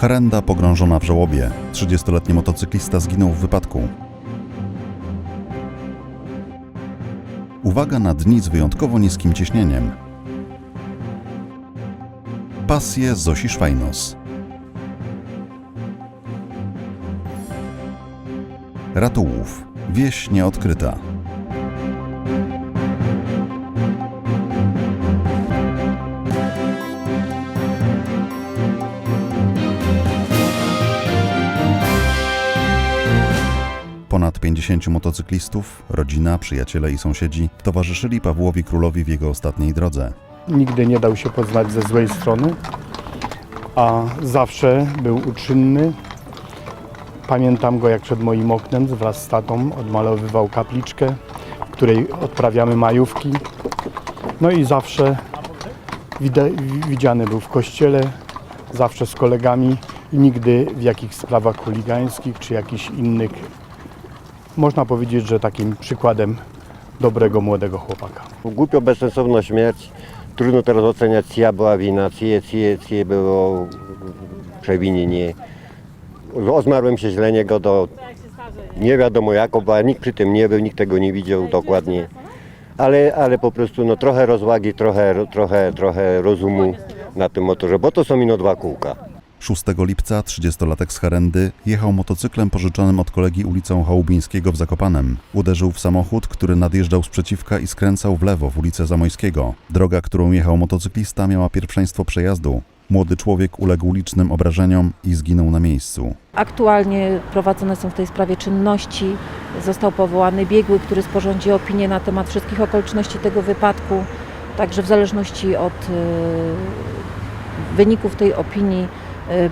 Herenda pogrążona w żałobie. 30-letni motocyklista zginął w wypadku. Uwaga na dni z wyjątkowo niskim ciśnieniem. Pasje Zosi Szwajnos. Ratułów. Wieś nieodkryta. Ponad 50 motocyklistów, rodzina, przyjaciele i sąsiedzi towarzyszyli Pawłowi Królowi w jego ostatniej drodze. Nigdy nie dał się poznać ze złej strony, a zawsze był uczynny. Pamiętam go jak przed moim oknem wraz z tatą odmalowywał kapliczkę, w której odprawiamy majówki. No i zawsze widziany był w kościele, zawsze z kolegami i nigdy w jakichś sprawach chuligańskich czy jakichś innych. Można powiedzieć, że takim przykładem dobrego młodego chłopaka. Głupio bezsensowna śmierć. Trudno teraz oceniać, czyja była wina, czyje, czyje, czyje było przewinienie. O się źle niego do nie wiadomo jako, bo nikt przy tym nie był, nikt tego nie widział dokładnie. Ale, ale po prostu no, trochę rozwagi, trochę, trochę, trochę rozumu na tym motorze, bo to są ino dwa kółka. 6 lipca 30-latek z Herendy jechał motocyklem pożyczonym od kolegi ulicą Chałubińskiego w Zakopanem. Uderzył w samochód, który nadjeżdżał z przeciwka i skręcał w lewo w ulicę Zamojskiego. Droga, którą jechał motocyklista miała pierwszeństwo przejazdu. Młody człowiek uległ licznym obrażeniom i zginął na miejscu. Aktualnie prowadzone są w tej sprawie czynności. Został powołany biegły, który sporządzi opinię na temat wszystkich okoliczności tego wypadku. Także w zależności od e, wyników tej opinii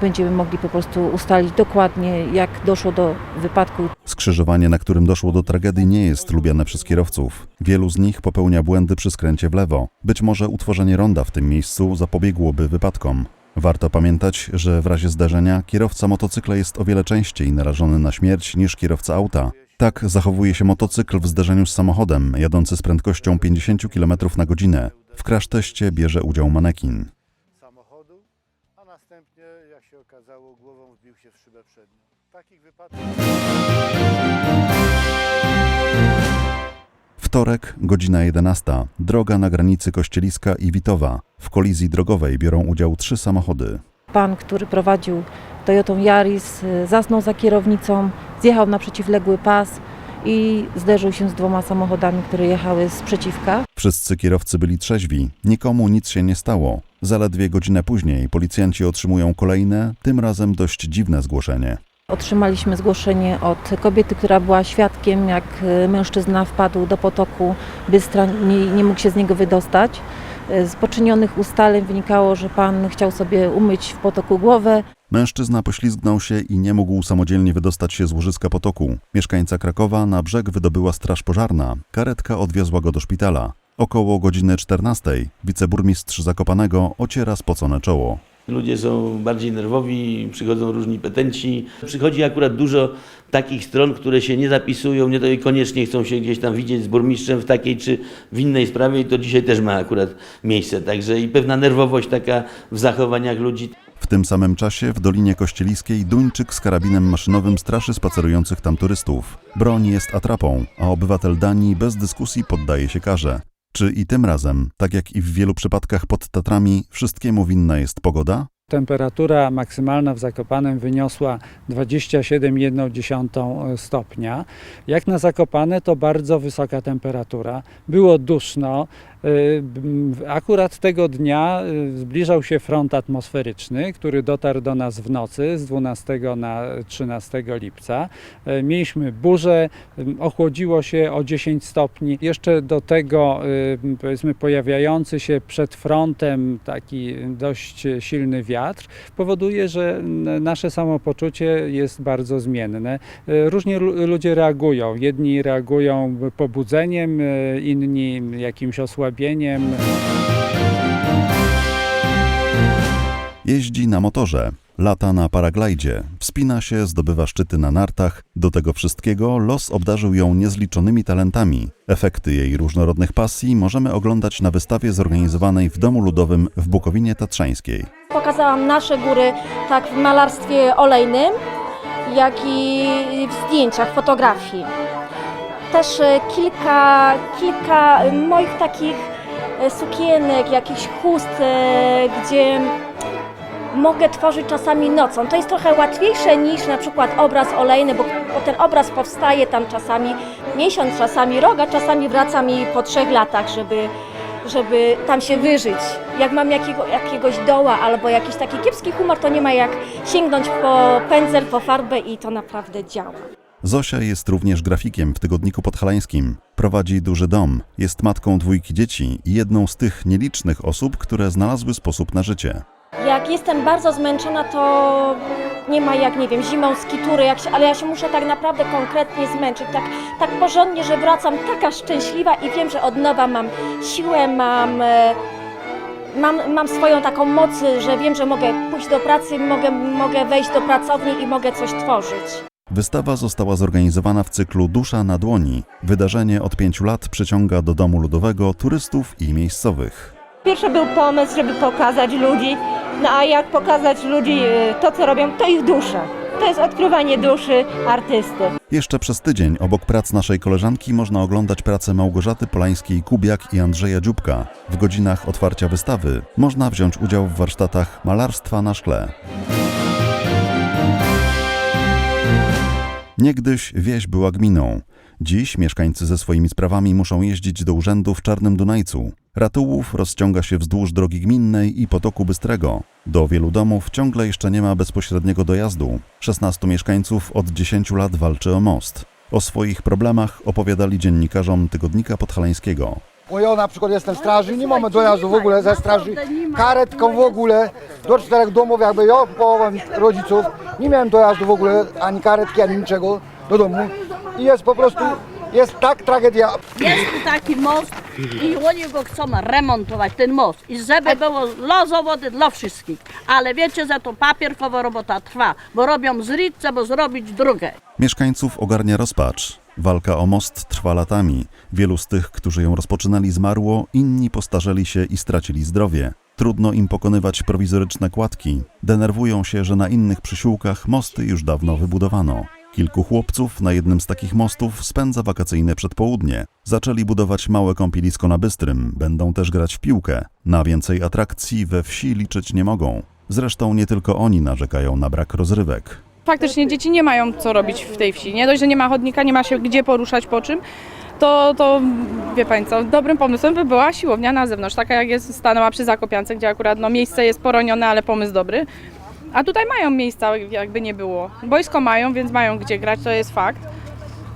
będziemy mogli po prostu ustalić dokładnie, jak doszło do wypadku. Skrzyżowanie, na którym doszło do tragedii, nie jest lubiane przez kierowców. Wielu z nich popełnia błędy przy skręcie w lewo. Być może utworzenie ronda w tym miejscu zapobiegłoby wypadkom. Warto pamiętać, że w razie zdarzenia kierowca motocykla jest o wiele częściej narażony na śmierć niż kierowca auta. Tak zachowuje się motocykl w zderzeniu z samochodem jadący z prędkością 50 km na godzinę. W crash teście bierze udział manekin. Się w szybę przednią. Takich wypadków Wtorek, godzina 11. Droga na granicy Kościeliska i Witowa. W kolizji drogowej biorą udział trzy samochody. Pan, który prowadził Toyotą Yaris, zasnął za kierownicą, zjechał na przeciwległy pas i zderzył się z dwoma samochodami, które jechały z przeciwka. Wszyscy kierowcy byli trzeźwi, nikomu nic się nie stało. Zaledwie godzinę później policjanci otrzymują kolejne, tym razem dość dziwne zgłoszenie. Otrzymaliśmy zgłoszenie od kobiety, która była świadkiem, jak e, mężczyzna wpadł do potoku Bystra, nie, nie mógł się z niego wydostać. E, Z poczynionych ustaleń wynikało, że pan chciał sobie umyć w potoku głowę. Mężczyzna poślizgnął się i nie mógł samodzielnie wydostać się z łożyska potoku. Mieszkańca Krakowa na brzeg wydobyła straż pożarna. Karetka odwiozła go do szpitala. Około godziny 14 wiceburmistrz Zakopanego ociera spocone czoło. Ludzie są bardziej nerwowi, przychodzą różni petenci. Przychodzi akurat dużo takich stron, które się nie zapisują, nie to i koniecznie chcą się gdzieś tam widzieć z burmistrzem w takiej czy w innej sprawie i to dzisiaj też ma akurat miejsce. Także i pewna nerwowość taka w zachowaniach ludzi. Tym samym czasie w Dolinie Kościeliskiej Duńczyk z karabinem maszynowym straszy spacerujących tam turystów. Broń jest atrapą, a obywatel Danii bez dyskusji poddaje się karze. Czy i tym razem, tak jak i w wielu przypadkach pod Tatrami, wszystkiemu winna jest pogoda? Temperatura maksymalna w Zakopanem wyniosła 27,1 stopnia. Jak na Zakopane to bardzo wysoka temperatura. Było duszno. Y, Akurat tego dnia y, zbliżał się front atmosferyczny, który dotarł do nas w nocy z 12 na 13 lipca. Y, Mieliśmy burzę, ochłodziło się o 10 stopni. Jeszcze do tego powiedzmy pojawiający się przed frontem taki dość silny wiatr powoduje, że nasze samopoczucie jest bardzo zmienne. Różnie lu- ludzie reagują. Jedni reagują pobudzeniem, inni jakimś osłabieniem. Jeździ na motorze, lata na paraglajdzie, wspina się, zdobywa szczyty na nartach. Do tego wszystkiego los obdarzył ją niezliczonymi talentami. Efekty jej różnorodnych pasji możemy oglądać na wystawie zorganizowanej w Domu Ludowym w Bukowinie Tatrzańskiej. Pokazałam nasze góry tak w malarstwie olejnym, jak i w zdjęciach, fotografii. Też e, kilka, kilka moich takich e, sukienek, jakichś chust, e, gdzie mogę tworzyć czasami nocą. To jest trochę łatwiejsze niż na przykład obraz olejny, bo, bo ten obraz powstaje tam czasami miesiąc, czasami rok, a czasami wraca mi po trzech latach, żeby, żeby tam się wyżyć. Jak mam jakiego, jakiegoś doła albo jakiś taki kiepski humor, to nie ma jak sięgnąć po pędzel, po farbę i to naprawdę działa. Zosia jest również grafikiem w Tygodniku Podhalańskim. Prowadzi duży dom, jest matką dwójki dzieci i jedną z tych nielicznych osób, które znalazły sposób na życie. Jak jestem bardzo zmęczona, to nie ma jak, nie wiem, zimą skitury, jak się, ale ja się muszę tak naprawdę konkretnie zmęczyć, tak, tak porządnie, że wracam taka szczęśliwa i wiem, że od nowa mam siłę, mam, e, mam, mam swoją taką moc, że wiem, że mogę pójść do pracy, mogę, mogę wejść do pracowni i mogę coś tworzyć. Wystawa została zorganizowana w cyklu Dusza na dłoni. Wydarzenie od pięciu lat przyciąga do Domu Ludowego turystów i miejscowych. Pierwszy był pomysł, żeby pokazać ludzi, no a jak pokazać ludzi y, to, co robią, to ich duszę. To jest odkrywanie duszy artysty. Jeszcze przez tydzień obok prac naszej koleżanki można oglądać pracę Małgorzaty Polańskiej-Kubiak i Andrzeja Dziubka. W godzinach otwarcia wystawy można wziąć udział w warsztatach malarstwa na szkle. Niegdyś wieś była gminą. Dziś mieszkańcy ze swoimi sprawami muszą jeździć do urzędu w Czarnym Dunajcu. Ratułów rozciąga się wzdłuż drogi gminnej i potoku Bystrego. Do wielu domów ciągle jeszcze nie ma bezpośredniego dojazdu. 16 mieszkańców od 10 lat walczy o most. O swoich problemach opowiadali dziennikarzom Tygodnika Podhalańskiego. Bo ja na przykład jestem w straży, nie mamy dojazdu w ogóle ze straży, karetką w ogóle, do czterech domów jakby ja, połowa rodziców, nie miałem dojazdu w ogóle, ani karetki, ani niczego do domu i jest po prostu, jest tak tragedia. Jest tu taki most i oni go chcą remontować, ten most. I żeby było lozo wody dla wszystkich. Ale wiecie, że to papierkowa robota trwa, bo robią z bo zrobić drugą. Mieszkańców ogarnia rozpacz. Walka o most trwa latami. Wielu z tych, którzy ją rozpoczynali, zmarło, inni postarzeli się i stracili zdrowie. Trudno im pokonywać prowizoryczne kładki. Denerwują się, że na innych przysiłkach mosty już dawno wybudowano. Kilku chłopców na jednym z takich mostów spędza wakacyjne przedpołudnie. Zaczęli budować małe kąpielisko na Bystrym, będą też grać w piłkę. Na więcej atrakcji we wsi liczyć nie mogą. Zresztą nie tylko oni narzekają na brak rozrywek. Faktycznie dzieci nie mają co robić w tej wsi. Nie dość, że nie ma chodnika, nie ma się gdzie poruszać po czym, to, to wie Pani co, dobrym pomysłem by była siłownia na zewnątrz, taka jak jest stanęła przy Zakopiance, gdzie akurat no, miejsce jest poronione, ale pomysł dobry. A tutaj mają miejsca, jakby nie było. Boisko mają, więc mają gdzie grać, to jest fakt.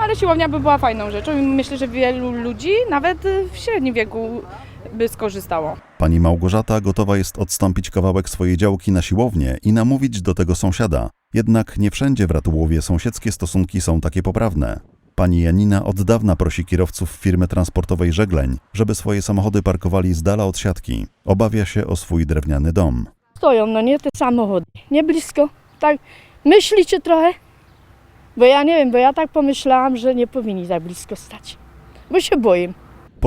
Ale siłownia by była fajną rzeczą i myślę, że wielu ludzi, nawet w średnim wieku, by skorzystało. Pani Małgorzata gotowa jest odstąpić kawałek swojej działki na siłownię i namówić do tego sąsiada. Jednak nie wszędzie w Ratułowie sąsiedzkie stosunki są takie poprawne. Pani Janina od dawna prosi kierowców firmy transportowej Żegleń, żeby swoje samochody parkowali z dala od siatki. Obawia się o swój drewniany dom. Stoją, no nie, te samochody. Nie blisko. Tak, myślicie trochę? Bo ja nie wiem, bo ja tak pomyślałam, że nie powinni tak blisko stać. Bo się boję.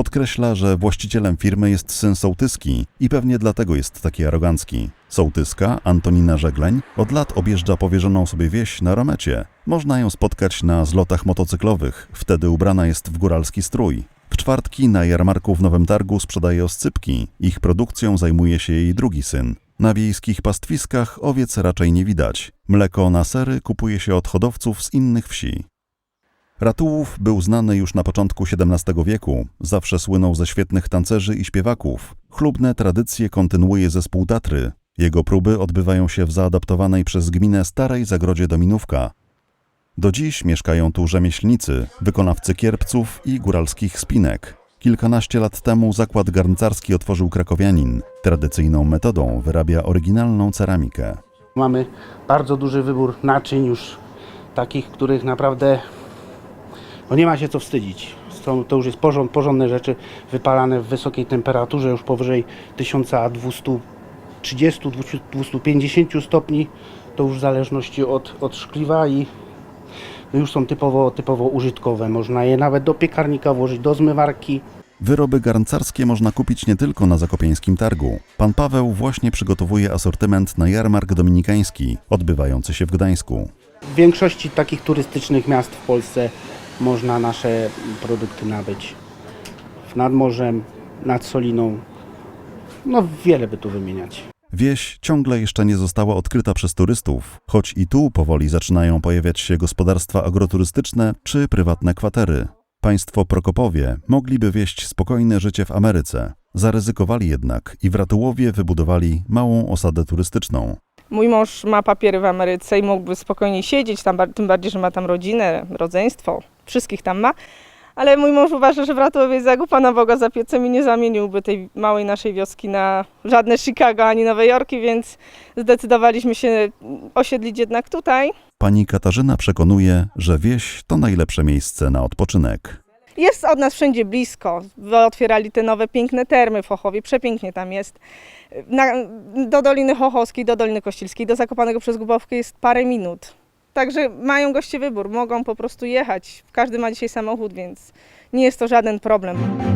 Podkreśla, że właścicielem firmy jest syn sołtyski i pewnie dlatego jest taki arogancki. Sołtyska, Antonina Żegleń, od lat objeżdża powierzoną sobie wieś na Romecie. Można ją spotkać na zlotach motocyklowych, wtedy ubrana jest w góralski strój. W czwartki na jarmarku w Nowym Targu sprzedaje oscypki. Ich produkcją zajmuje się jej drugi syn. Na wiejskich pastwiskach owiec raczej nie widać. Mleko na sery kupuje się od hodowców z innych wsi. Ratułów był znany już na początku XVII wieku, zawsze słynął ze świetnych tancerzy i śpiewaków. Chlubne tradycje kontynuuje zespół Tatry. Jego próby odbywają się w zaadaptowanej przez gminę starej zagrodzie Dominówka. Do dziś mieszkają tu rzemieślnicy, wykonawcy kierpców i góralskich spinek. Kilkanaście lat temu zakład garncarski otworzył krakowianin. Tradycyjną metodą wyrabia oryginalną ceramikę. Mamy bardzo duży wybór naczyń już takich, których naprawdę no nie ma się co wstydzić. Są, to już jest porząd, porządne rzeczy wypalane w wysokiej temperaturze, już powyżej 1200 30-250 stopni, to już w zależności od, od szkliwa i no już są typowo, typowo użytkowe. Można je nawet do piekarnika włożyć, do zmywarki. Wyroby garncarskie można kupić nie tylko na Zakopiańskim Targu. Pan Paweł właśnie przygotowuje asortyment na jarmark dominikański, odbywający się w Gdańsku. W większości takich turystycznych miast w Polsce można nasze produkty nabyć. Nad morzem, nad Soliną. No wiele by tu wymieniać. Wieś ciągle jeszcze nie została odkryta przez turystów, choć i tu powoli zaczynają pojawiać się gospodarstwa agroturystyczne czy prywatne kwatery. Państwo Prokopowie mogliby wieść spokojne życie w Ameryce. Zaryzykowali jednak i w Ratułowie wybudowali małą osadę turystyczną. Mój mąż ma papiery w Ameryce i mógłby spokojnie siedzieć tam, tym bardziej, że ma tam rodzinę, rodzeństwo, wszystkich tam ma. Ale mój mąż uważa, że w Ratułowie jest jak u Pana Boga za piecem i nie zamieniłby tej małej naszej wioski na żadne Chicago ani Nowe Jorki, więc zdecydowaliśmy się osiedlić jednak tutaj. Pani Katarzyna przekonuje, że wieś to najlepsze miejsce na odpoczynek. Jest od nas wszędzie blisko. Otwierali te nowe piękne termy w Chochowie, przepięknie tam jest. Na, do Doliny Chochowskiej, do Doliny Kościelskiej, do Zakopanego przez Gubowkę jest parę minut. Także mają goście wybór, mogą po prostu jechać. Każdy ma dzisiaj samochód, więc nie jest to żaden problem.